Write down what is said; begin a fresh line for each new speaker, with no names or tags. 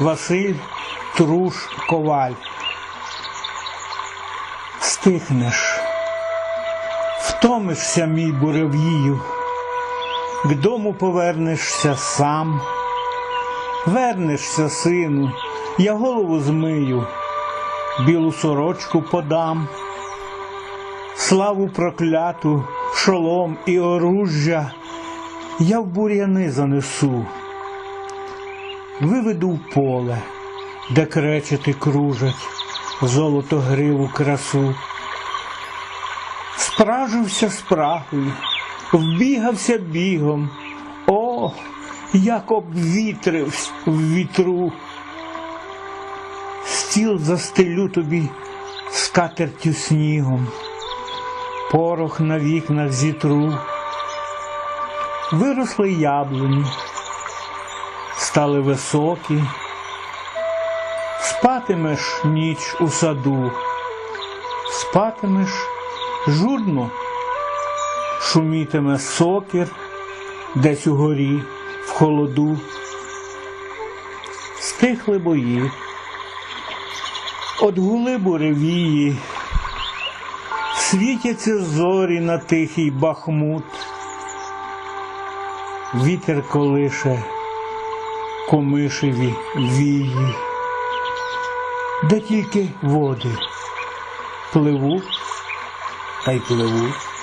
Василь Труш Коваль. Стихнеш, втомишся, мій буревію, к дому повернешся сам. Вернешся, сину, я голову змию, білу сорочку подам, славу прокляту, шолом і оружжя я в бур'яни занесу, виведу в поле, де кречети кружать, золото гриву красу. Спражився спрагою, вбігався бігом, о, як обвітривсь в вітру. Стіл застелю тобі скатертю снігом, порох на вікнах зітру. Виросли яблуні, стали високі, спатимеш ніч у саду, спатимеш журно, шумітиме сокір десь угорі в холоду. Стихли бої, от гули буревії, світяться зорі на тихий бахмут, вітер колише комишеві вії, де тільки води пливуть та й пливуть.